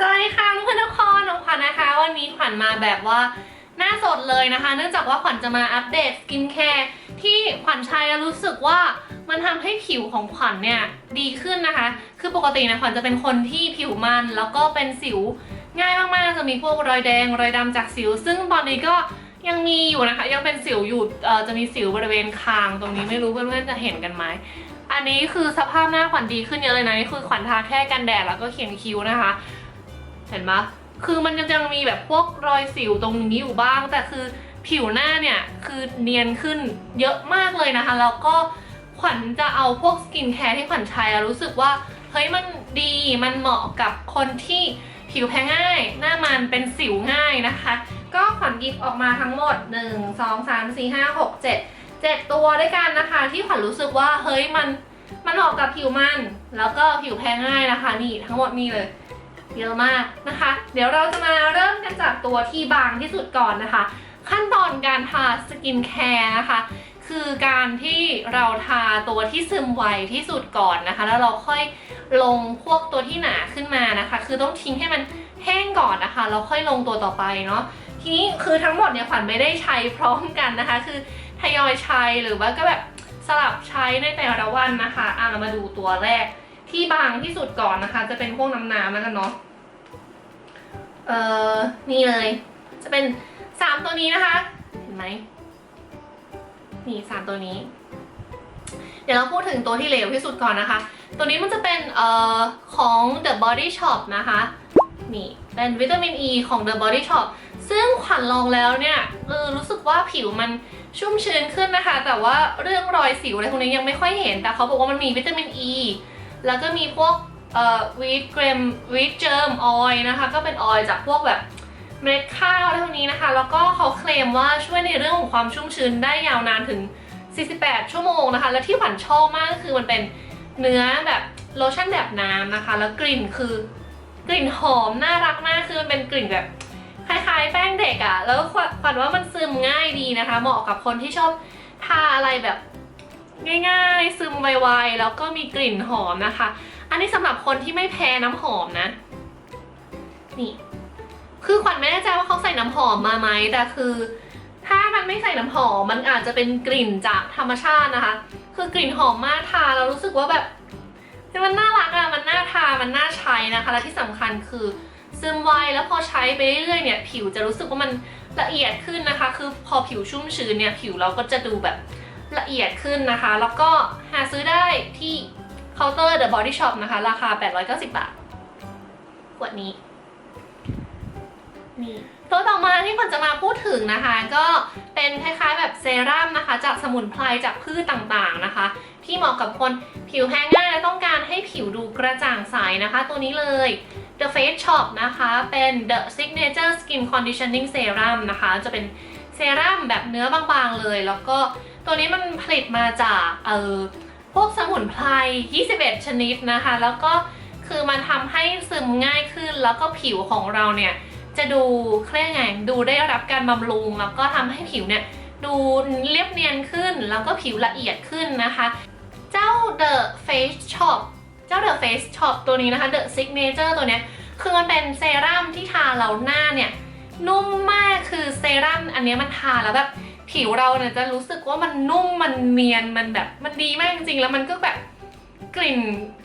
สวัสดีค่ะเพื่อนทุกคนน้องขวัญนะคะ วันนี้ขวัญมาแบบว่าหน้าสดเลยนะคะ เนื่องจากว่าขวัญจะมาอัปเดตสกินแคร์ที่ขวัญใช้แล้วรู้สึกว่ามันทำให้ผิวของขวัญเนี่ยดีขึ้นนะคะ คือปกตินะขวัญจะเป็นคนที่ผิวมันแล้วก็เป็นสิวง่ายมากๆ จะมีพวกรอยแดงรอยดำจากสิว ซึ่งตอนนี้ก็ยังมีอยู่นะคะ ยังเป็นสิวอยู่จะมีสิวบริเวณคางตรงนี้ไม่รู้เพื่อนๆจะเห็นกันไหมอันนี้คือสภาพหน้าขวัญดีขึ้นเยอะเลยนะนี่คือขวัญทาแค่กันแดดแล้วก็เขียนคิ้วนะคะ เห็นปะคือมันยังมีแบบพวกรอยสิวตรงนี้อยู่บ้าง แต่คือผิวหน้าเนี่ยคือเนียนขึ้นเยอะมากเลยนะคะ แล้วก็ขวัญจะเอาพวกสกินแคร์ที่ขวัญใช้แล้วรู้สึกว่าเฮ้ยมันดีมันเหมาะกับคนที่ผิวแพ้ง่าย หน้ามันเป็นสิวง่ายนะคะ ก็ขวัญหยิบออกมาทั้งหมด 1 2 3 4 5 6 7 7 ตัวด้วยกันนะคะ ที่ขวัญรู้สึกว่าเฮ้ยมันมันเหมาะกับผิวมัน แล้วก็ผิวแพ้ง่ายนะคะ นี่ทั้งหมดนี่เลย เยอะมากนะคะ เดี๋ยวเราจะมาเริ่มกันจากตัวที่บางที่สุดก่อนนะคะ ขั้นตอนการทาสกินแคร์นะคะคือการที่เราทาตัวที่ซึมไวที่สุดก่อนนะคะ แล้วเราค่อยลงพวกตัวที่หนาขึ้นมานะคะ คือต้องทิ้งให้มันแห้งก่อนนะคะแล้วค่อยลงตัวต่อไปเนาะทีนี้คือทั้งหมดเนี่ยขวัญไม่ได้ใช้พร้อมกันนะคะ คือทยอยใช้หรือว่าก็แบบสลับใช้ในแต่ละวันนะคะอะเรามาดูตัวแรกที่บางที่สุดก่อนนะคะ จะเป็นพวกน้ำน้ำแล้วกันเนาะ เอ่อ นี่เลย จะเป็นสามตัวนี้นะคะ เห็นไหม นี่สามตัวนี้ เดี๋ยวเราพูดถึงตัวที่เหลวที่สุดก่อนนะคะ ตัวนี้มันจะเป็นเอ่อของ The Body Shop นะคะ นี่เป็นวิตามินอ e ีของ The Body Shop ซึ่งขวัญลองแล้วเนี่ยเออรู้สึกว่าผิวมันชุ่มชื้นขึ้นนะคะ แต่ว่าเรื่องรอยสิวอะไรพวกนี้ยังไม่ค่อยเห็น แต่เขาบอกว่ามันมีวิตามินอ e, ีแล้วก็มีพวก เอ่อวีทเกรมวีทเจิมออยนะคะ ก็เป็นออยจากพวกแบบเมล็ดข้าวอะไรพวกนี้นะคะ แล้วก็เขาเคลมว่าช่วยในเรื่องของความชุ่มชื้นได้ยาวนานถึง 48 ชั่วโมงนะคะ และที่ขวัญชอบมากก็คือมันเป็นเนื้อแบบโลชั่นแบบน้ำนะคะ แล้วกลิ่นคือกลิ่นหอมน่ารักมากคือมันเป็นกลิ่นแบบคล้ายๆ แป้งเด็กอะ่ะ แล้วขวัญขวัญว่ามันซึมง่ายดีนะคะ เหมาะกับคนที่ชอบทาอะไรแบบง่ายๆ ซึมไวๆแล้วก็มีกลิ่นหอมนะคะ อันนี้สำหรับคนที่ไม่แพ้น้ำหอมนะ นี่ คือขวัญไม่แน่ใจว่าเขาใส่น้ำหอมมาไหมแต่คือ ถ้ามันไม่ใส่น้ำหอมมันอาจจะเป็นกลิ่นจากธรรมชาตินะคะ คือกลิ่นหอมมากทาแล้วรู้สึกว่าแบบมันน่ารักอะมันน่าทา มันน่าใช้นะคะ และที่สำคัญคือซึมไวแล้วพอใช้ไปเรื่อยๆเนี่ย ผิวจะรู้สึกว่ามันละเอียดขึ้นนะคะ คือพอผิวชุ่มชื้นเนี่ย ผิวเราก็จะดูแบบละเอียดขึ้นนะคะ แล้วก็หาซื้อได้ที่ เคาน์เตอร์ The Body Shop นะคะ ราคา 890 บาท ขวดนี้ นี่ตัวต่อมาที่ผมจะมาพูดถึงนะคะ ก็เป็นคล้ายๆแบบเซรั่มนะคะ จากสมุนไพรจากพืชต่างๆนะคะ ที่เหมาะกับคนผิวแพ้ง่ายและต้องการให้ผิวดูกระจ่างใสนะคะ ตัวนี้เลย The Face Shop นะคะ เป็น The Signature Skin Conditioning Serum นะคะ จะเป็นเซรั่มแบบเนื้อบางๆเลย แล้วก็ตัวนี้มันผลิตมาจากเออพ วกสมุนไพร 21 ชนิดนะคะ แล้วก็คือมันทำให้ซึมง่ายขึ้น แล้วก็ผิวของเราเนี่ยจะดูเครียกไงดูได้รับการบำรุง แล้วก็ทำให้ผิวเนี่ยดูเรียบเนียนขึ้น แล้วก็ผิวละเอียดขึ้นนะคะ เจ้า The Face Shop เจ้า The Face Shop ตัวนี้นะคะ The Signature ตัวเนี้ยคือมันเป็นเซรั่มที่ทาเราหน้าเนี่ยนุ่มมากคือเซรั่มอันนี้มันทาแล้วแบบ ผิวเราเนี่ยจะรู้สึกว่ามันนุ่มมันเนียนมันแบบมันดีมากจริงๆ แล้วมันก็แบบกลิ่น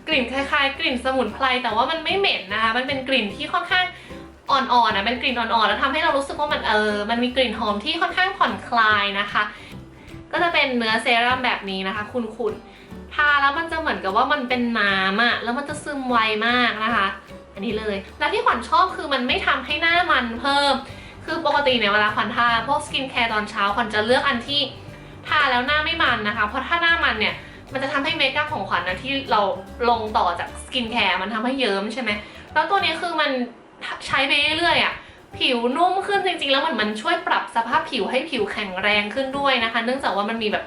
กลิ่นคล้ายๆ กลิ่นสมุนไพรแต่ว่ามันไม่เหม็นนะคะ มันเป็นกลิ่นที่ค่อนข้างอ่อนๆนะเป็นกลิ่นอ่อนๆแล้วทำให้เรารู้สึกว่ามันเออ มันมีกลิ่นหอมที่ค่อนข้างผ่อนคลายนะคะ ก็จะเป็นเนื้อเซรั่มแบบนี้นะคะ คุณๆทาแล้วมันจะเหมือนกับว่ามันเป็นน้ำอะแล้วมันจะซึมไวมากนะคะ อันนี้เลย แล้วที่ขวัญชอบคือมันไม่ทำให้หน้ามันเพิ่ม คือปกติเนี่ยเวลาขวัญทาพวกสกินแคร์ตอนเช้าขวัญจะเลือกอันที่ทาแล้วหน้าไม่มันนะคะ เพราะถ้าหน้ามันเนี่ยมันจะทำให้เมคอัพของขวัญนะที่เราลงต่อจากสกินแคร์มันทำให้เยิ้มใช่ไหมแล้วตัวนี้คือมันใช้ไปเรื่อยๆอะผิวนุ่มขึ้นจริงๆ แล้วมันมันช่วยปรับสภาพผิวให้ผิวแข็งแรงขึ้นด้วยนะคะ เนื่องจากว่ามันมีแบบ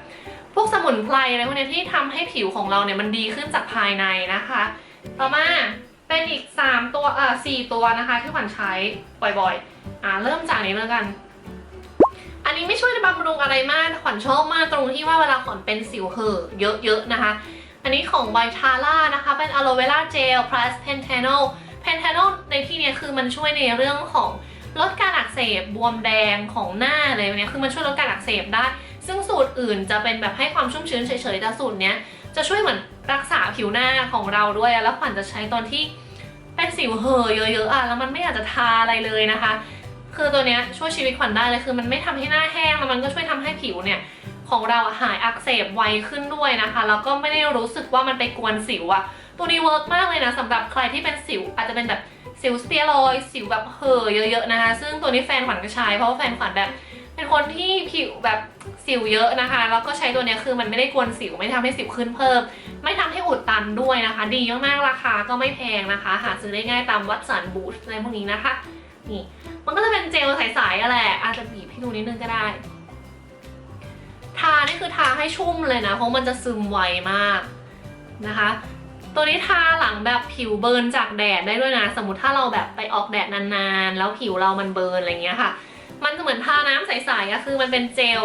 พวกสมุนไพรอะไรพวกเนี้ยที่ทำให้ผิวของเราเนี่ยมันดีขึ้นจากภายในนะคะ ต่อมา เป็นอีก 3 ตัวเอ่อ4ตัวนะคะ ที่ขวัญใช้บ่อยๆ อ่าเริ่มจากนี้แล้วกัน อันนี้ไม่ช่วยบำรุงอะไรมากขวัญชอบมากตรงที่ว่าเวลาขวัญเป็นสิวเห่อเยอะๆนะคะ อันนี้ของไวทาร่านะคะ เป็นอะโลเวราเจล plus pentanol pentanol ในที่นี้คือมันช่วยในเรื่องของลดการอักเสบบวมแดงของหน้าอะไรแบบเนี้ยคือมันช่วยลดการอักเสบได้ ซึ่งสูตรอื่นจะเป็นแบบให้ความชุ่มชื้นเฉยๆแต่สูตรเนี้ย จะช่วยเหมือนรักษาผิวหน้าของเราด้วย แล้วขวัญจะใช้ตอนที่เป็นสิวเห่อเยอะๆอะแล้วมันไม่อยากจะทาอะไรเลยนะคะ คือตัวเนี้ยช่วยชีวิตขวัญได้เลยคือมันไม่ทำให้หน้าแห้งแล้วมันก็ช่วยทำให้ผิวเนี่ยของเราหายอักเสบไวขึ้นด้วยนะคะแล้วก็ไม่ได้รู้สึกว่ามันไปกวนสิวอะตัวนี้เวิร์กมากเลยนะสำหรับใครที่เป็นสิว อาจจะเป็นแบบสิวสเตียรอยสิวแบบเห่อเยอะๆนะคะ ซึ่งตัวนี้แฟนขวัญก็ใช้เพราะว่าแฟนขวัญแบบ เป็นคนที่ผิวแบบสิวเยอะนะคะ แล้วก็ใช้ตัวนี้คือมันไม่ได้กวนสิว ไม่ทำให้สิวขึ้นเพิ่ม ไม่ทำให้อุดตันด้วยนะคะ ดีมากๆราคาก็ไม่แพงนะคะ หาซื้อได้ง่ายตามวัดสันบูชอะไรพวกนี้นะคะ นี่ มันก็จะเป็นเจลใสๆอะแหละอาจจะบีบให้ดูนิดนึงก็ได้ ทานี่คือทาให้ชุ่มเลยนะ เพราะมันจะซึมไวมากนะคะ ตัวนี้ทาหลังแบบผิวเบิร์นจากแดดได้ด้วยนะ สมมติถ้าเราแบบไปออกแดดนานๆ แล้วผิวเรามันเบิร์นอะไรเงี้ยค่ะ มันจะเหมือนทาน้ำใสๆอะคือมันเป็นเจล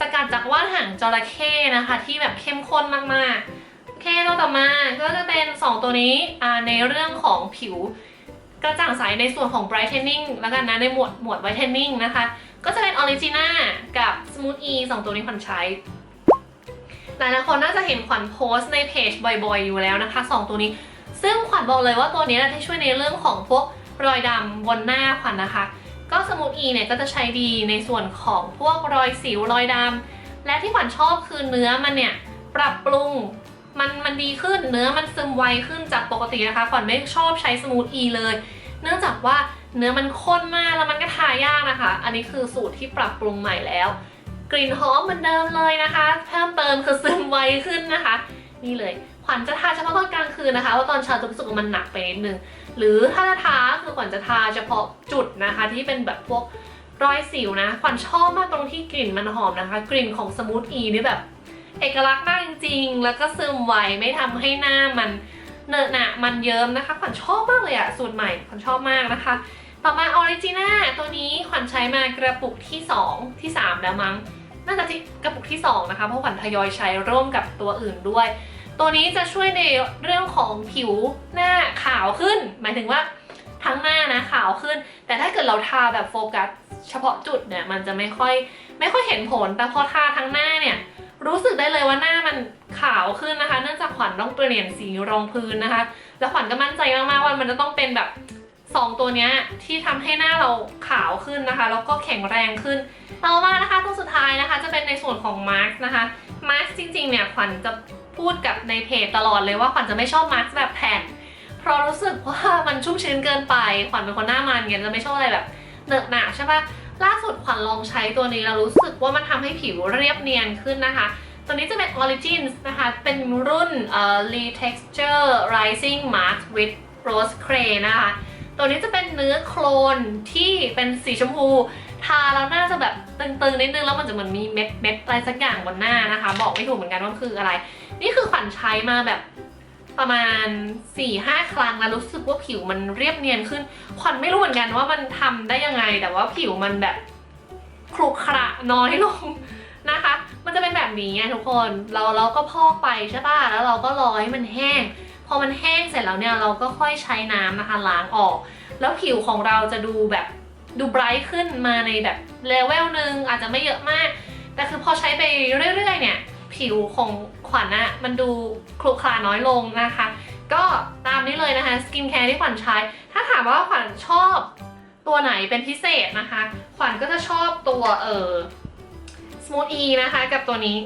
สกัดจากว่านหางจระเข้นะคะ ที่แบบเข้มข้นมากๆโอเคตัวต่อมาก็จะเป็น 2 ตัวนี้ในเรื่องของผิวกระจ่างใสในส่วนของ brightening แล้วกันนะในหมวดหมวด whitening นะคะ ก็จะเป็น Origina กับ Smooth E สองตัวนี้ขวัญใช้หลายๆคนน่าจะเห็นขวัญโพสต์ในเพจบ่อยๆ อยู่แล้วนะคะสองตัวนี้ ซึ่งขวัญบอกเลยว่าตัวนี้นะที่ช่วยในเรื่องของพวกรอยดำบนหน้าขวัญนะคะ ก็สมูทอีเนี่ยก็จะใช้ดีในส่วนของพวกรอยสิวรอยดำและที่ขวัญชอบคือเนื้อมันเนี่ยปรับปรุงมันมันดีขึ้นเนื้อมันซึมไวขึ้นจากปกตินะคะขวัญไม่ชอบใช้สมูทอีเลย เนื่องจากว่าเนื้อมันข้นมากแล้วมันก็ทายากนะคะ อันนี้คือสูตรที่ปรับปรุงใหม่แล้ว กลิ่นหอมเหมือนเดิมเลยนะคะ เพิ่มเติมคือซึมไวขึ้นนะคะ นี่เลยขวัญจะทาเฉพาะตอนกลางคืนนะคะว่าตอนเช้าจะรู้สึกว่ามันหนักไปนิดนึง หรือถ้าจะทาคือขวัญจะทาเฉพาะจุดนะคะ ที่เป็นแบบพวกรอยสิวนะขวัญชอบมากตรงที่กลิ่นมันหอมนะคะ กลิ่นของสมูทอีนี่แบบ เอกลักษณ์มากจริงๆ แล้วก็ซึมไวไม่ทำให้หน้ามันเนอะหนะมันเยิ้มนะคะ ขวัญชอบมากเลยอะสูตรใหม่ขวัญชอบมากนะคะ ต่อมาออริจินาตัวนี้ขวัญใช้มากระปุกที่ 2 ที่ 3 แล้วมั้งน่าจะที่กระปุกที่ 2 นะคะ เพราะขวัญทยอยใช้ร่วมกับตัวอื่นด้วย ตัวนี้จะช่วยในเรื่องของผิวหน้าขาวขึ้น หมายถึงว่าทั้งหน้านะขาวขึ้น แต่ถ้าเกิดเราทาแบบโฟกัสเฉพาะจุดเนี่ยมันจะไม่ค่อยไม่ค่อยเห็นผล แต่พอทาทั้งหน้าเนี่ยรู้สึกได้เลยว่าหน้ามันขาวขึ้นนะคะ เนื่องจากขวัญต้องเปลี่ยนสีรองพื้นนะคะ แล้วขวัญก็มั่นใจมากๆว่ามันจะต้องเป็นแบบสองตัวนี้ที่ทำให้หน้าเราขาวขึ้นนะคะ แล้วก็แข็งแรงขึ้น ต่อมานะคะตัวสุดท้ายนะคะ จะเป็นในส่วนของมาร์กนะคะมาร์กจริงๆเนี่ยขวัญจะ พูดกับในเพจตลอดเลยว่าขวัญจะไม่ชอบมาร์กแบบแผ่น เพราะรู้สึกว่ามันชุ่มชื้นเกินไป ขวัญเป็นคนหน้ามันเงี้ยจะไม่ชอบอะไรแบบเหนอะหนาใช่ปะล่าสุดขวัญลองใช้ตัวนี้แล้วรู้สึกว่ามันทำให้ผิวเรียบเนียนขึ้นนะคะ ตัวนี้จะเป็น Origins นะคะ เป็นรุ่นเอ่อ Re Texture Rising Mask with Rose Cray นะคะ ตัวนี้จะเป็นเนื้อโคลนที่เป็นสีชมพู ทาแล้วหน่าจะแบบตึงๆนิดนึงแล้วมันจะเหมือนมีเม็ดเม็ดอะไรสักอย่างบนหน้านะคะ บอกไม่ถูกเหมือนกันว่าคืออะไร นี่คือขวัญใช้มาแบบประมาณ4-5ครั้งแล้วรู้สึกว่าผิวมันเรียบเนียนขึ้น ขวัญไม่รู้เหมือนกันว่ามันทำได้ยังไง แต่ว่าผิวมันแบบขรุขระน้อยลงนะคะ มันจะเป็นแบบนี้ไงทุกคน เราเราก็พอกไปใช่ป่ะ แล้วเราก็รอให้มันแห้ง พอมันแห้งเสร็จแล้วเนี่ยเราก็ค่อยใช้น้ำนะคะล้างออก แล้วผิวของเราจะดูแบบดูไบรท์ขึ้นมาในแบบเลเวลหนึ่งอาจจะไม่เยอะมาก แต่คือพอใช้ไปเรื่อยๆเนี่ย ผิวของขวัญอะมันดูคลุกคลาน้อยลงนะคะ ก็ตามนี้เลยนะคะสกินแคร์ที่ขวัญใช้ ถ้าถามว่าขวัญชอบตัวไหนเป็นพิเศษนะคะ ขวัญก็จะชอบตัวเออ Smooth E นะคะกับตัวนี้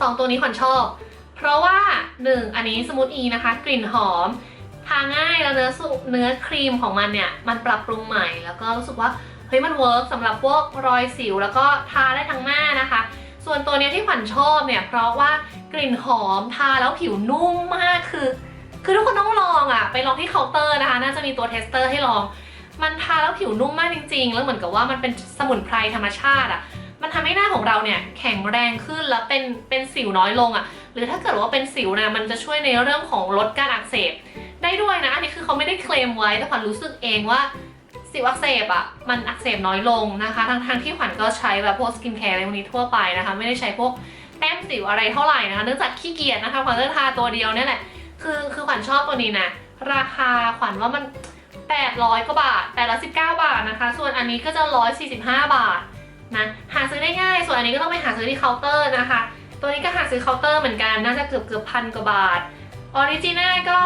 สองตัวนี้ขวัญชอบ เพราะว่า 1 อันนี้ Smooth E นะคะ กลิ่นหอมทาง่ายแล้วเนื้อสุเนื้อครีมของมันเนี่ย มันปรับปรุงใหม่แล้วก็รู้สึกว่า เฮ้ยมันเวิร์กสำหรับพวกรอยสิว แล้วก็ทาได้ทั้งหน้านะคะ ส่วนตัวเนี้ยที่ขวัญชอบเนี่ย เพราะว่ากลิ่นหอมทาแล้วผิวนุ่มมากคือ คือทุกคนต้องลองอะ่ะไปลองที่เคาน์เตอร์นะคะ น่าจะมีตัวเทสเตอร์ให้ลอง มันทาแล้วผิวนุ่มมากจริง ๆ แล้วเหมือนกับว่ามันเป็นสมุนไพรธรรมชาติอะ่ะมันทำให้หน้าของเราเนี่ยแข็งแรงขึ้นแล้วเป็นเป็นสิวน้อยลงอะ่ะ หรือถ้าเกิดว่าเป็นสิวนะมันจะช่วยในเรื่องของลดการอักเสบ ได้ด้วยนะ อันนี้คือเขาไม่ได้เคลมไว้แต่ขวัญรู้สึกเองว่า สิวอักเสบอะมันอักเสบน้อยลงนะคะทั้งทงที่ขวัญก็ใช้แบบพวกสกินแคร์อะไรพวกนี้ทั่วไปนะคะ ไม่ได้ใช้พวกแต้มสิวอะไรเท่าไหร่นะคะเนื่องจากขี้เกียจนะคะขวัญจะทาตัวเดียวนี่แหละคือคือขวัญชอบตัวนี้นะราคาขวัญว่ามัน 800กว่าบาท819 บาทนะคะ ส่วนอันนี้ก็จะ 145 บาทนะหาซื้อได้ง่าย ส่วนอันนี้ก็ต้องไปหาซื้อที่เคาน์เตอร์นะคะ ตัวนี้ก็หาซื้อเคาน์เตอร์เหมือนกันน่าจะเกือบเกือบพันกว่าบาทออริจินาก็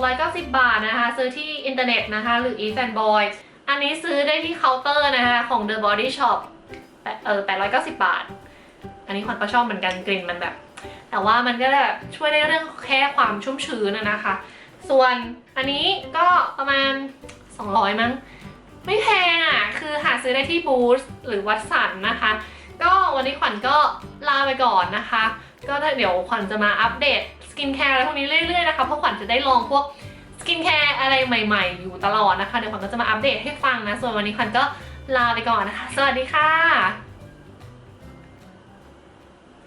690 บาทนะคะ ซื้อที่อินเทอร์เน็ตนะคะ หรือ e f a n Boy อั อันนี้ซื้อได้ที่เคาน์เตอร์นะคะของ The Body Shop แปดเออ890 บาท อันนี้ขวัญก็ชอบเหมือนกันกลิ่นมันแบบ แต่ว่ามันก็แบบช่วยในเรื่องแค่ความชุ่มชื้นนะนะคะ ส่วนอันนี้ก็ประมาณ 200 มั้ง ไม่แพงอะ คือหาซื้อได้ที่บูธหรือวัดสันนะคะ ก็วันนี้ขวัญก็ลาไปก่อนนะคะ ก็เดี๋ยวขวัญจะมาอัปเดตสกินแคร์อะไรพวกนี้เรื่อยๆนะคะ เพราะขวัญจะได้ลองพวก กินแคร์อะไรใหม่ๆ อยู่ตลอดนะคะ เดี๋ยวขวัญก็จะมาอัปเดตให้ฟังนะ ส่วนวันนี้ขวัญก็ลาไปก่อนนะคะ สวัสดีค่ะ